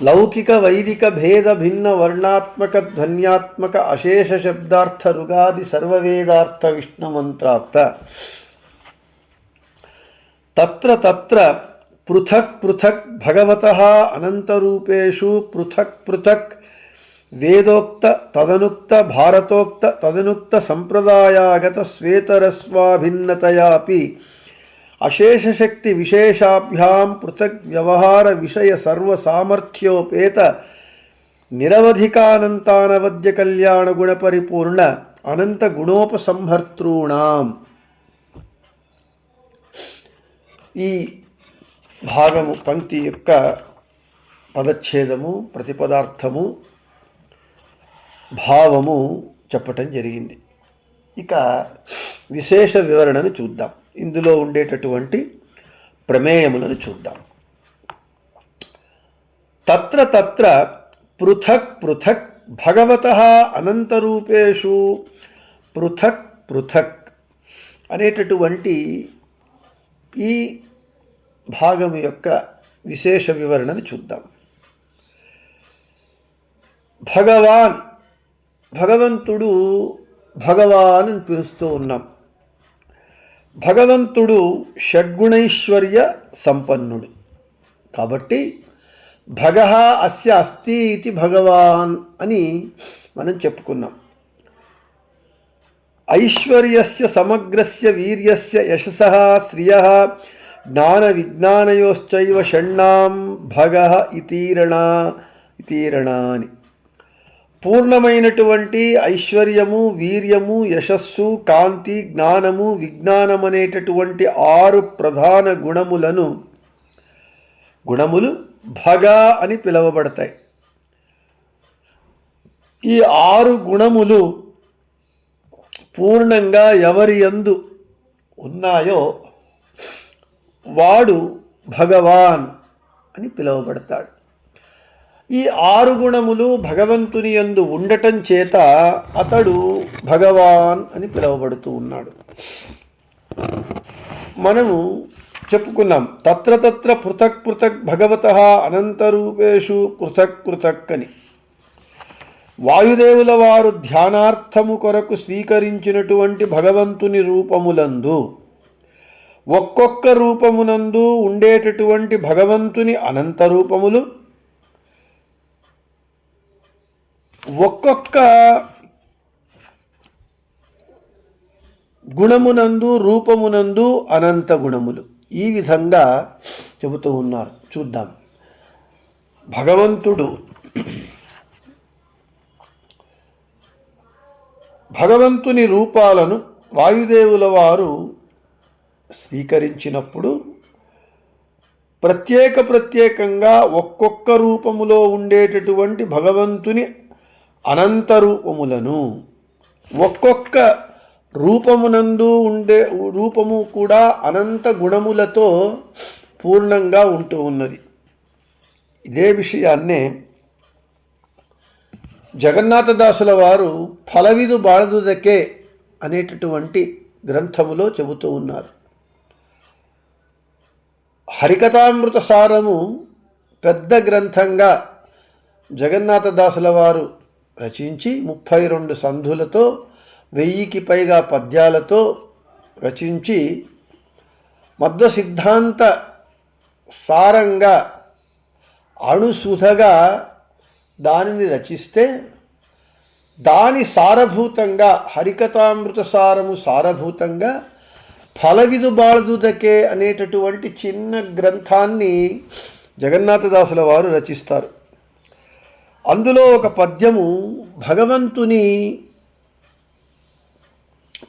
లౌకిక వైదిక భేద భిన్న వర్ణాత్మక ధ్వన్యాత్మక అశేష శబ్దార్థ రుగాది సర్వవేదార్థ విష్ణుమంత్రార్థ తత్ర తత్ర పృథక్ పృథక్ భగవత అనంతరూపేషు పృథక్ పృథక్ వేదోక్త తదనుక్త భారతోక్త తదనుక్త సంప్రదాయాగత శ్వేతరస్వాభిన్నతయాపి అశేషశక్తి విశేషాభ్యాం పృథక్ వ్యవహార విషయ సర్వసామర్థ్యోపేత నిరవధికానంతానవద్య కళ్యాణ గుణపరిపూర్ణ అనంత గుణోపసంహర్తృణాం ఈ భాగము పంక్తి యొక్క పదచ్ఛేదము ప్రతిపదార్థము భావము చెప్పటం జరిగింది. ఇక విశేష వివరణను చూద్దాం. ఇందులో ఉండేటటువంటి ప్రమేయములను చూద్దాం. తత్ర తత్ర పృథక్ పృథక్ భగవత అనంతరూపేషు పృథక్ పృథక్ అనేటటువంటి ఈ భాగం యొక్క విశేష వివరణను చూద్దాం. భగవాన్ భగవంతుడు భగవాన్ అని పిలుస్తూ ఉన్నాం. భగవంతుడు షడ్గుణైశ్వర్య సంపన్నుడు. కాబట్టి భగ అస్య అస్తి ఇది భగవాన్ అని మనం చెప్పుకున్నాం. ఐశ్వర్యస్య సమగ్రస్య వీర్యస్య యశస శ్రియ జ్ఞాన విజ్ఞానయోశ్చైవ షణ్ణాం భగ ఇతీరణ ఇతీరణాని. పూర్ణమైనటువంటి ఐశ్వర్యము వీర్యము యశస్సు కాంతి జ్ఞానము విజ్ఞానం అనేటటువంటి ఆరు ప్రధాన గుణములను గుణములు భగ అని పిలువబడతాయి. ఈ ఆరు గుణములు పూర్ణంగా ఎవరి యందు ఉన్నాయో వాడు భగవాన్ అని పిలువబడతాడు. ఈ ఆరు గుణములు భగవంతుని యందు ఉండటం చేత అతడు భగవాన్ అని పిలువబడుతూ ఉన్నాడు. మనము చెప్పుకున్నాం తత్ర తత్ర పృథక్ పృథక్ భగవత అనంతరూపేషు పృథక్ పృథక్ అని. వాయుదేవుల వారు ధ్యానార్థము కొరకు స్వీకరించినటువంటి భగవంతుని రూపములందు ఒక్కొక్క రూపమునందు ఉండేటటువంటి భగవంతుని అనంత రూపములు ఒక్కొక్క గుణమునందు రూపమునందు అనంత గుణములు. ఈ విధంగా చెబుతూ ఉన్నారు. చూద్దాం. భగవంతుడు భగవంతుని రూపాలను వాయుదేవుల వారు స్వీకరించినప్పుడు ప్రత్యేక ప్రత్యేకంగా ఒక్కొక్క రూపములో ఉండేటటువంటి భగవంతుని అనంత రూపములను ఒక్కొక్క రూపమునందు ఉండే రూపము కూడా అనంత గుణములతో పూర్ణంగా ఉంటూ ఉన్నది. ఇదే విషయాన్నే జగన్నాథదాసుల వారు ఫలవిదు బాలదుదకే అనేటటువంటి గ్రంథములో చెబుతూ ఉన్నారు. హరికథామృత సారము పెద్ద గ్రంథంగా జగన్నాథదాసుల వారు రచించి ముప్పై రెండు సంధులతో వెయ్యికి పైగా పద్యాలతో రచించి మద్ద సిద్ధాంత సారంగా అణుసుధగా దానిని రచిస్తే దాని సారభూతంగా హరికథామృత సారము సారభూతంగా ఫలగిదు బాళదుదకే అనేటటువంటి చిన్న గ్రంథాన్ని జగన్నాథదాసుల వారు రచిస్తారు. అందులో ఒక పద్యము భగవంతుని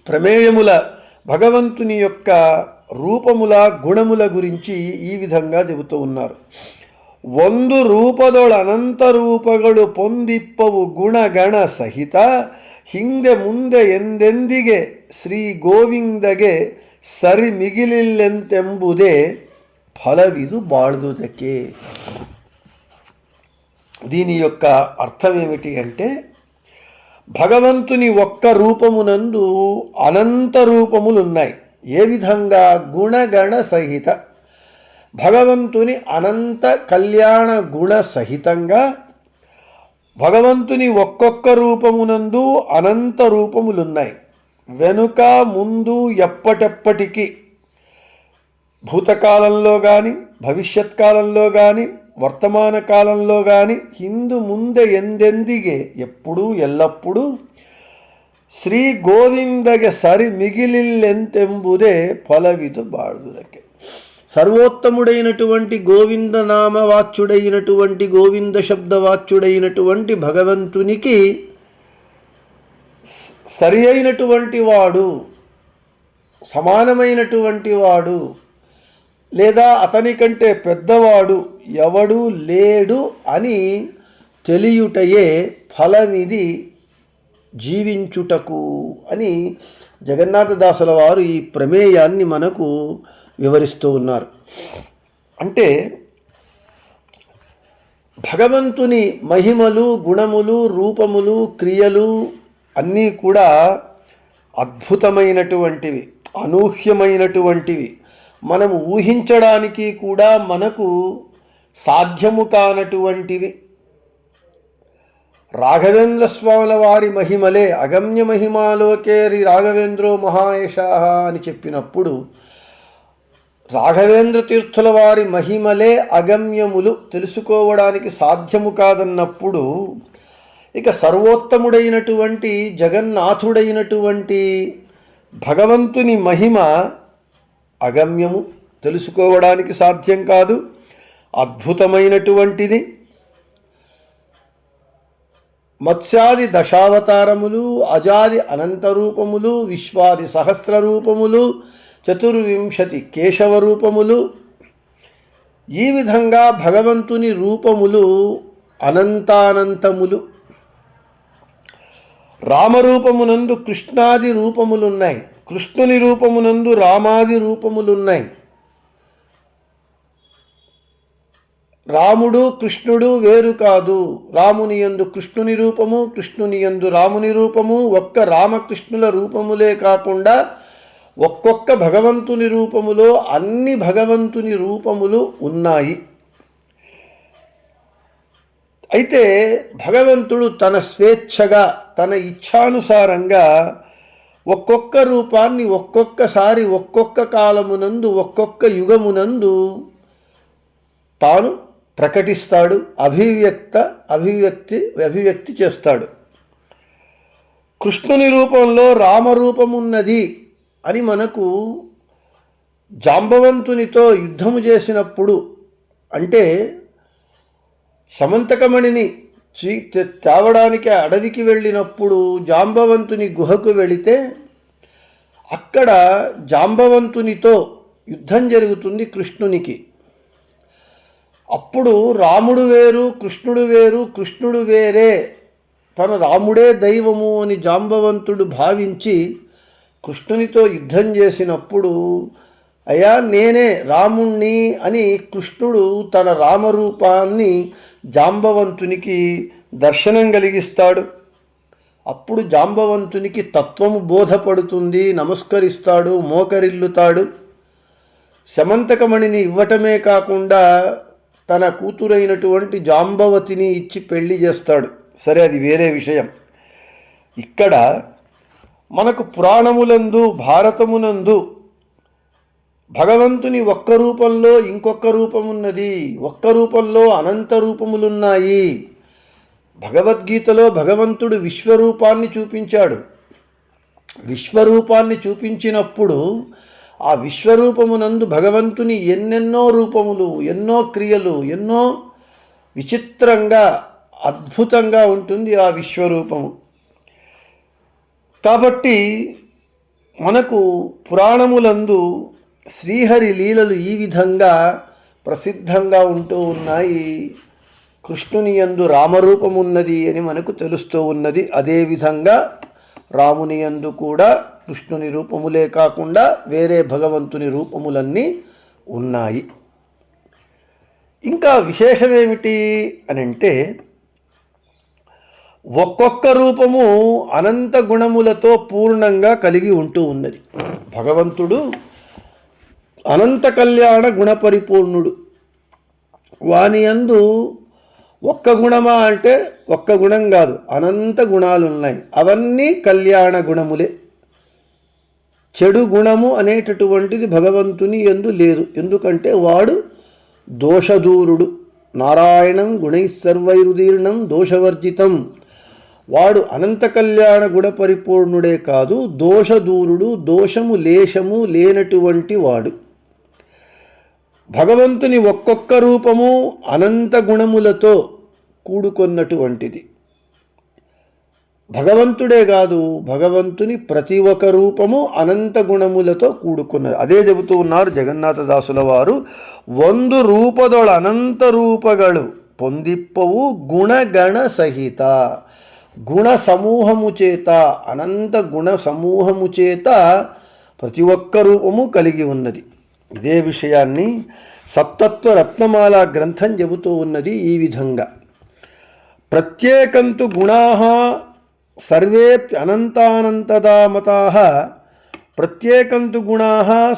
ప్రమేయముల భగవంతుని యొక్క రూపముల గుణముల గురించి ఈ విధంగా చెబుతూ ఉన్నారు. వందు రూపదోళ అనంత రూపగడు పొందిప్పవు గుణగణ సహిత హిందె ముందె ఎందెందిగే శ్రీ గోవిందగే సరి మిగిలిల్లెంతెంబుదే ఫలవిదు బాళ్దుదకే దీని యొక్క అర్థం ఏమిటి అంటే భగవంతుని ఒక్క రూపమునందు అనంత రూపములు ఉన్నాయి ఏ విధంగా? గుణగణ సహిత. భగవంతుని అనంత కళ్యాణ గుణ సహితంగా భగవంతుని ఒక్కొక్క రూపమునందు అనంత రూపములున్నాయి. వెనుక ముందు ఎప్పటెప్పటికీ భూతకాలంలో కానీ భవిష్యత్ కాలంలో కానీ వర్తమాన కాలంలో కానీ హిందు ముందే ఎందెందిగే ఎప్పుడూ ఎల్లప్పుడూ శ్రీ ಗೋವಿಂದಗೆ సరి మిగిలిల్లెంతెంబుదే ಫಲವಿದು బాడుదకే సర్వోత్తముడైనటువంటి గోవింద నామవాచ్యుడైనటువంటి గోవింద శబ్దవాచ్యుడైనటువంటి భగవంతునికి సరి అయినటువంటి వాడు సమానమైనటువంటి వాడు లేదా అతని కంటే పెద్దవాడు ఎవడు లేడు అని తెలియుటయే ఫలమిది జీవించుటకు అని జగన్నాథదాసుల వారు ఈ ప్రమేయాన్ని మనకు వివరిస్తూ ఉన్నారు. అంటే భగవంతుని మహిమలు గుణములు రూపములు క్రియలు అన్నీ కూడా అద్భుతమైనటువంటివి అనూహ్యమైనటువంటివి. మనము ఊహించడానికి కూడా మనకు సాధ్యము కానటువంటివి. రాఘవేంద్ర స్వాముల వారి మహిమలే అగమ్య మహిమాలోకేరి రాఘవేంద్రో మహాయషా అని చెప్పినప్పుడు రాఘవేంద్ర తీర్థుల వారి మహిమలే అగమ్యములు తెలుసుకోవడానికి సాధ్యము కాదన్నప్పుడు ఇక సర్వోత్తముడైనటువంటి జగన్నాథుడైనటువంటి భగవంతుని మహిమ అగమ్యము తెలుసుకోవడానికి సాధ్యం కాదు. అద్భుతమైనటువంటిది. మత్స్యాది దశావతారములు అజాది అనంత రూపములు విశ్వాది సహస్ర రూపములు చతుర్వింశతి కేశవ రూపములు. ఈ విధంగా భగవంతుని రూపములు అనంతానంతములు. రామరూపమునందు కృష్ణాది రూపములున్నాయి. కృష్ణుని రూపమునందు రామాది రూపములున్నాయి. రాముడు కృష్ణుడు వేరు కాదు. రాముని యందు కృష్ణుని రూపము కృష్ణుని యందు రాముని రూపము ఒక్క రామకృష్ణుల రూపములే కాకుండా ఒక్కొక్క భగవంతుని రూపములో అన్ని భగవంతుని రూపములు ఉన్నాయి. అయితే భగవంతుడు తన స్వేచ్ఛగా తన ఇచ్ఛానుసారంగా ఒక్కొక్క రూపాన్ని ఒక్కొక్కసారి ఒక్కొక్క కాలమునందు ఒక్కొక్క యుగమునందు తాను ప్రకటిస్తాడు అభివ్యక్త అభివ్యక్తి అభివ్యక్తి చేస్తాడు. కృష్ణుని రూపంలో రామరూపమున్నది అని మనకు జాంబవంతునితో యుద్ధము చేసినప్పుడు అంటే సమంతకమణిని చీ తె- తేవడానికి అడవికి వెళ్ళినప్పుడు జాంబవంతుని గుహకు వెళితే అక్కడ జాంబవంతునితో యుద్ధం జరుగుతుంది కృష్ణునికి. అప్పుడు రాముడు వేరు కృష్ణుడు వేరు కృష్ణుడు వేరే తన రాముడే దైవము అని జాంబవంతుడు భావించి కృష్ణునితో యుద్ధం చేసినప్పుడు అయ్యా నేనే రాముణ్ణి అని కృష్ణుడు తన రామరూపాన్ని జాంబవంతునికి దర్శనం కలిగిస్తాడు. అప్పుడు జాంబవంతునికి తత్వము బోధపడుతుంది నమస్కరిస్తాడు మోకరిల్లుతాడు. శమంతకమణిని ఇవ్వటమే కాకుండా తన కూతురైనటువంటి జాంబవతిని ఇచ్చి పెళ్ళి చేస్తాడు. సరే అది వేరే విషయం. ఇక్కడ మనకు పురాణములందు భారతమునందు భగవంతుని ఒక్క రూపంలో ఇంకొక రూపమున్నది ఒక్క రూపంలో అనంత రూపములున్నాయి. భగవద్గీతలో భగవంతుడు విశ్వరూపాన్ని చూపించాడు. విశ్వరూపాన్ని చూపించినప్పుడు ఆ విశ్వరూపమునందు భగవంతుని ఎన్నెన్నో రూపములు ఎన్నో క్రియలు ఎన్నో విచిత్రంగా అద్భుతంగా ఉంటుంది ఆ విశ్వరూపము. కాబట్టి మనకు పురాణములందు శ్రీహరి లీలలు ఈ విధంగా ప్రసిద్ధంగా ఉంటూ ఉన్నాయి. కృష్ణుని యందు రామరూపమున్నది అని మనకు తెలుస్తూ ఉన్నది. అదేవిధంగా రాముని యందు కూడా కృష్ణుని రూపములే కాకుండా వేరే భగవంతుని రూపములన్నీ ఉన్నాయి. ఇంకా విశేషమేమిటి అని అంటే ఒక్కొక్క రూపము అనంత గుణములతో పూర్ణంగా కలిగి ఉంటూ ఉన్నది. భగవంతుడు అనంత కళ్యాణ గుణపరిపూర్ణుడు. వాని యందు ఒక్క గుణమా అంటే ఒక్క గుణం కాదు అనంత గుణాలు ఉన్నాయి అవన్నీ కళ్యాణ గుణములే. చెడు గుణము అనేటటువంటిది భగవంతుని ఎందు లేదు. ఎందుకంటే వాడు దోషదూరుడు. నారాయణం గుణైసర్వైరుదీర్ణం దోషవర్జితం. వాడు అనంత కళ్యాణ గుణ పరిపూర్ణుడే కాదు దోషదూరుడు దోషము లేశము లేనటువంటి వాడు. భగవంతుని ఒక్కొక్క రూపము అనంత గుణములతో కూడుకొన్నటువంటిది భగవంతుడే కాదు భగవంతుని ప్రతి ఒక్క రూపము అనంత గుణములతో కూడుకున్నది అదే చెబుతూ ఉన్నారు జగన్నాథదాసుల వారు ಒಂದು ರೂಪದೊಳ ಅನಂತ ರೂಪಗಳು పొందిప్పవు గుణగణ సహిత గుణ సమూహము చేత అనంత గుణ సమూహము చేత ప్రతి ఒక్క రూపము కలిగి ఉన్నది ఇదే విషయాన్ని సప్తత్వ రత్నమాల గ్రంథం చెబుతూ ఉన్నది ఈ విధంగా. ప్రత్యేకంతు గుణా సర్వేప్య అనంతానంతదా ప్రత్యేకంతు గుణా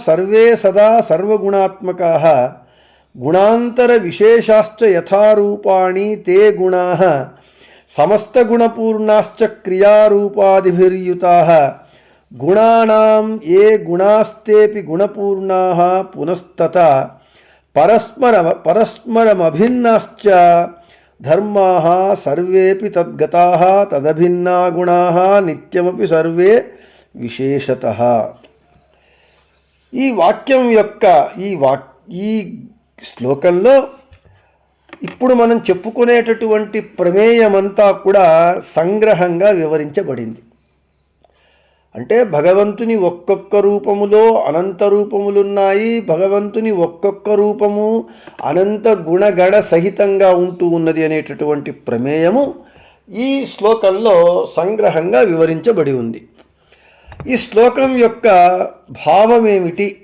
సర్వే సదా సర్వగుణాత్మకా. గుణాంతర విశేషాశ్చ యథారూపాణి తే గుణా. సమస్తగుణపూర్ణాశ్చ క్రియారూపాదిభిర్యుతా. గుణానాం ఏ గుణాస్తేపి గుణపూర్ణా పునస్తత. పరస్మర పరస్మరమభిన్నాశ్చ. ధర్మా సర్వేపి తద్గతా తదభిన్నా గుణా నిత్యమపి సర్వే విశేషత. ఈ వాక్యం యొక్క ఈ వాక్ ఈ శ్లోకంలో ఇప్పుడు మనం చెప్పుకునేటటువంటి ప్రమేయమంతా కూడా సంగ్రహంగా వివరించబడింది. అంటే భగవంతుని ఒక్కొక్క రూపములో అనంత రూపములున్నాయి భగవంతుని ఒక్కొక్క రూపము అనంత గుణగణ సహితంగా ఉంటూ ఉన్నది అనేటటువంటి ప్రమేయము ఈ శ్లోకంలో సంగ్రహంగా వివరించబడి ఉంది. ఈ శ్లోకం యొక్క భావమేమిటి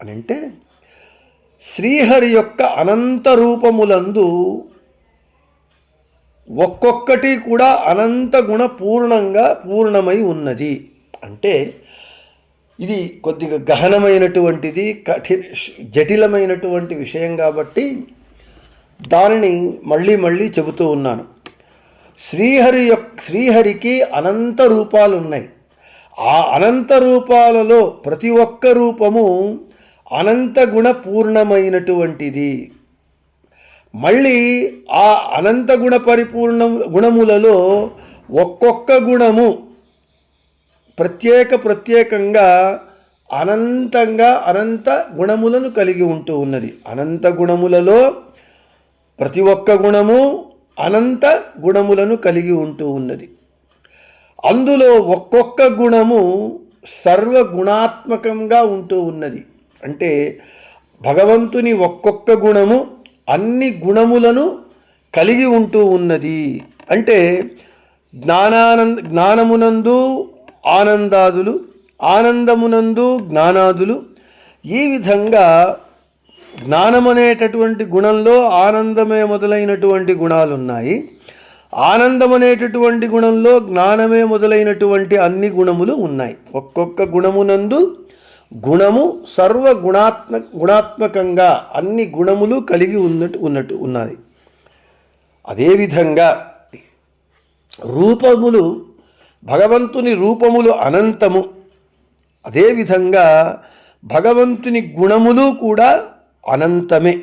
అని అంటే శ్రీహరి యొక్క అనంత రూపములందు ఒక్కొక్కటి కూడా అనంత గుణ పూర్ణంగా పూర్ణమై ఉన్నది. అంటే ఇది కొద్దిగా గహనమైనటువంటిది కఠి జటిలమైనటువంటి విషయం కాబట్టి దానిని మళ్ళీ మళ్ళీ చెబుతూ ఉన్నాను. శ్రీహరి యొక్క శ్రీహరికి అనంత రూపాలు ఉన్నాయి ఆ అనంత రూపాలలో ప్రతి ఒక్క రూపము అనంత గుణ పూర్ణమైనటువంటిది మళ్ళీ ఆ అనంత గుణ పరిపూర్ణ గుణములలో ఒక్కొక్క గుణము ప్రత్యేక ప్రత్యేకంగా అనంతంగా అనంత గుణములను కలిగి ఉంటూ ఉన్నది. అనంత గుణములలో ప్రతి ఒక్క గుణము అనంత గుణములను కలిగి ఉంటూ ఉన్నది. అందులో ఒక్కొక్క గుణము సర్వగుణాత్మకంగా ఉంటూ ఉన్నది. అంటే భగవంతుని ఒక్కొక్క గుణము అన్ని గుణములను కలిగి ఉంటూ ఉన్నది. అంటే జ్ఞానానంద జ్ఞానమునందు ఆనందాదులు ఆనందమునందు జ్ఞానాదులు. ఈ విధంగా జ్ఞానమనేటటువంటి గుణంలో ఆనందమే మొదలైనటువంటి గుణాలు ఉన్నాయి ఆనందం అనేటటువంటి గుణంలో జ్ఞానమే మొదలైనటువంటి అన్ని గుణములు ఉన్నాయి. ఒక్కొక్క గుణమునందు గుణము సర్వ గుణాత్మ గుణాత్మకంగా అన్ని గుణములు కలిగి ఉన్నట్టు ఉన్నట్టు ఉన్నది. అదేవిధంగా రూపములు భగవంతుని రూపములు అనంతము. అదేవిధంగా భగవంతుని గుణములు కూడా అనంతమే.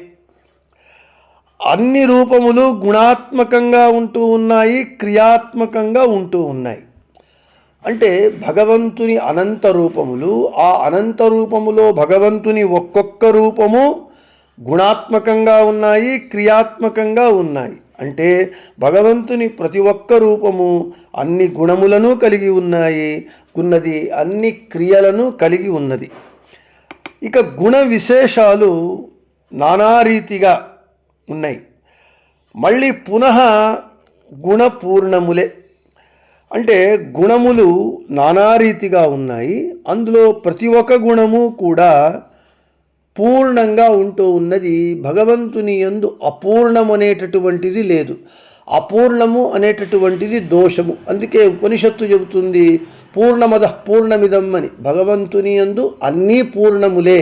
అన్ని రూపములు గుణాత్మకంగా ఉంటూ ఉన్నాయి క్రియాత్మకంగా ఉంటూ ఉన్నాయి. అంటే భగవంతుని అనంత రూపములు ఆ అనంత రూపములో భగవంతుని ఒక్కొక్క రూపము గుణాత్మకంగా ఉన్నాయి క్రియాత్మకంగా ఉన్నాయి. అంటే భగవంతుని ప్రతి ఒక్క రూపము అన్ని గుణములను కలిగి ఉన్నాయి ఉన్నది అన్ని క్రియలను కలిగి ఉన్నది. ఇక గుణ విశేషాలు నానారీతిగా ఉన్నాయి. మళ్ళీ పునః గుణపూర్ణములే. అంటే గుణములు నానారీతిగా ఉన్నాయి. అందులో ప్రతి ఒక్క గుణము కూడా పూర్ణంగా ఉంటూ ఉన్నది భగవంతుని యందు అపూర్ణమనేటటువంటిది లేదు. అపూర్ణము అనేటటువంటిది దోషము. అందుకే ఉపనిషత్తు చెబుతుంది పూర్ణమద పూర్ణమిదం అని. భగవంతుని యందు అన్నీ పూర్ణములే.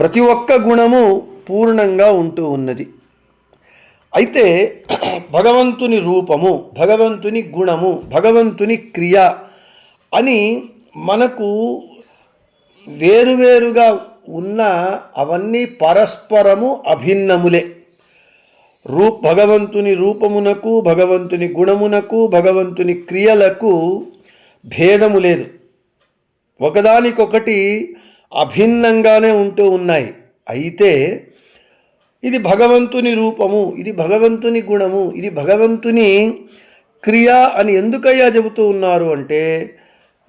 ప్రతి ఒక్క గుణము పూర్ణంగా ఉంటూ ఉన్నది. అయితే భగవంతుని రూపము భగవంతుని గుణము భగవంతుని క్రియ అని మనకు వేరువేరుగా ఉన్న అవన్నీ పరస్పరము అభిన్నములే. రూ భగవంతుని రూపమునకు భగవంతుని గుణమునకు భగవంతుని క్రియలకు భేదము లేదు. ఒకదానికొకటి అభిన్నంగానే ఉంటూ ఉన్నాయి. అయితే ఇది భగవంతుని రూపము ఇది భగవంతుని గుణము ఇది భగవంతుని క్రియ అని ఎందుకయ్యా చెబుతూ ఉన్నారు అంటే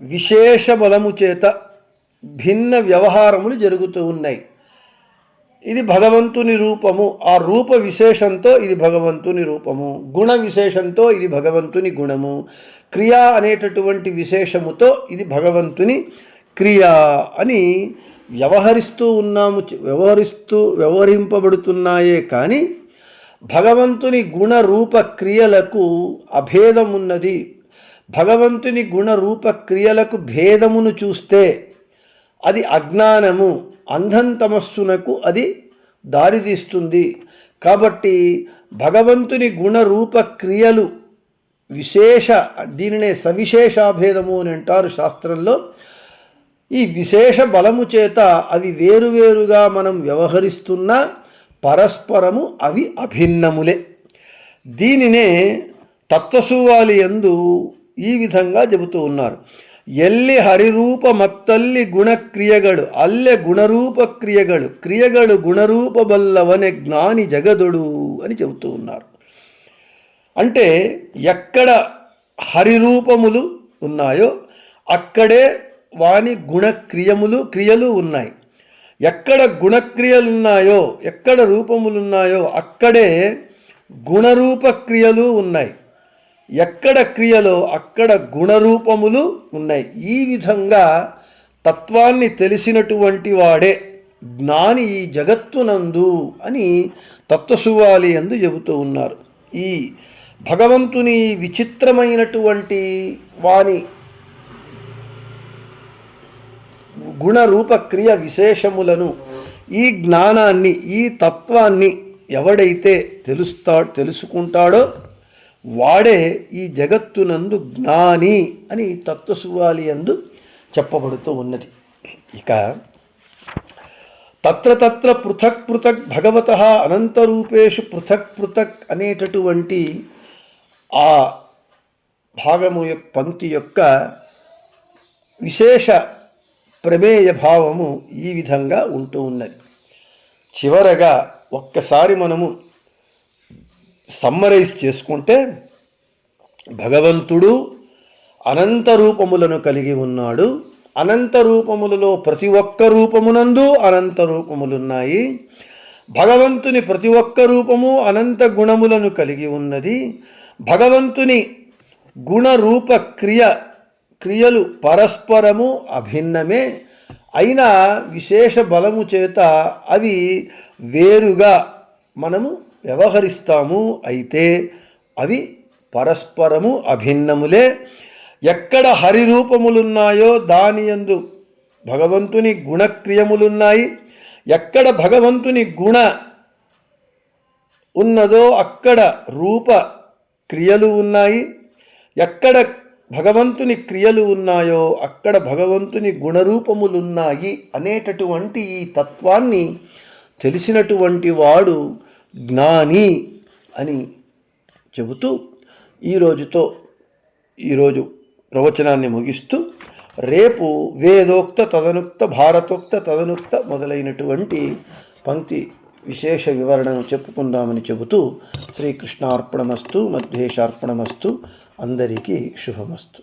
విశేష బలము చేత భిన్న వ్యవహారములు జరుగుతూ ఉన్నాయి. ఇది భగవంతుని రూపము. ఆ రూప విశేషంతో ఇది భగవంతుని రూపము. గుణ విశేషంతో ఇది భగవంతుని గుణము. క్రియ అనేటటువంటి విశేషముతో ఇది భగవంతుని క్రియ అని వ్యవహరిస్తూ ఉన్నాము. వ్యవహరిస్తూ వ్యవహరింపబడుతున్నాయే కానీ భగవంతుని గుణ రూప క్రియలకు అభేదం ఉన్నది భగవంతుని గుణ రూప క్రియలకు భేదమును చూస్తే అది అజ్ఞానము. అంధం తమస్సునకు అది దారితీస్తుంది. కాబట్టి భగవంతుని గుణరూప క్రియలు విశేష దీనినే సవిశేషాభేదము అని అంటారు శాస్త్రంలో. ఈ విశేష బలము చేత అవి వేరువేరుగా మనం వ్యవహరిస్తున్న పరస్పరము అవి అభిన్నములే. దీనినే తత్వసూవాలి ఎందు ఈ విధంగా చెబుతూ ఉన్నారు. ಎಲ್ಲಿ ಹರಿರೂಪ ಮತ್ತಲ್ಲಿ ಗುಣಕ್ರಿಯೆಗಳು ಅಲ್ಲೇ ಗುಣರೂಪ ಕ್ರಿಯೆಗಳು. క్రియగలు గుణరూప బల్లవనే జ్ఞాని జగదుడు అని చెబుతూ ఉన్నారు. అంటే ఎక్కడ హరిరూపములు ఉన్నాయో అక్కడే వాని గుణక్రియములు క్రియలు ఉన్నాయి. ఎక్కడ గుణక్రియలున్నాయో ఎక్కడ రూపములున్నాయో అక్కడే గుణరూపక్రియలు ఉన్నాయి. ఎక్కడ క్రియలో అక్కడ గుణరూపములు ఉన్నాయి. ఈ విధంగా తత్వాన్ని తెలిసినటువంటి వాడే జ్ఞాని ఈ జగత్తునందు అని తత్వసువాలి ఎందు చెబుతూ ఉన్నారు. ఈ భగవంతుని విచిత్రమైనటువంటి వాని గుణరూపక్రియ విశేషములను ఈ జ్ఞానాన్ని ఈ తత్వాన్ని ఎవడైతే తెలుస్తా తెలుసుకుంటాడో వాడే ఈ జగత్తునందు జ్ఞాని అని తత్వసువాలి అందు చెప్పబడుతూ ఉన్నది. ఇక తత్ర తత్ర పృథక్ పృథక్ భగవత అనంతరూపేషు పృథక్ పృథక్ అనేటటువంటి ఆ భాగము యొక్క పంక్తి యొక్క విశేష ప్రమేయ భావము ఈ విధంగా ఉంటూ ఉన్నది. చివరగా ఒక్కసారి మనము సమ్మరైజ్ చేసుకుంటే భగవంతుడు అనంత రూపములను కలిగి ఉన్నాడు. అనంత రూపములలో ప్రతి ఒక్క రూపమునందు అనంత రూపములున్నాయి. భగవంతుని ప్రతి ఒక్క రూపము అనంత గుణములను కలిగి ఉన్నది. భగవంతుని గుణరూప క్రియ క్రియలు పరస్పరము అభిన్నమే. అయినా విశేష బలము చేత అవి వేరుగా మనము వ్యవహరిస్తాము అయితే అవి పరస్పరము అభిన్నములే. ఎక్కడ హరిరూపములున్నాయో దాని యందు భగవంతుని గుణక్రియములున్నాయి. ఎక్కడ భగవంతుని గుణ ఉన్నదో అక్కడ రూప క్రియలు ఉన్నాయి. ఎక్కడ భగవంతుని క్రియలు ఉన్నాయో అక్కడ భగవంతుని గుణరూపములున్నాయి అనేటటువంటి ఈ తత్వాన్ని తెలిసినటువంటి వాడు జ్ఞాని అని చెబుతూ ఈరోజుతో ఈరోజు ప్రవచనాన్ని ముగిస్తూ రేపు వేదోక్త తదనుక్త భారతోక్త తదనుక్త మొదలైనటువంటి పంక్తి విశేష వివరణను చెప్పుకుందామని చెబుతూ శ్రీకృష్ణార్పణమస్తు మధ్యేశార్పణమస్తు అందరికీ శుభమస్తు.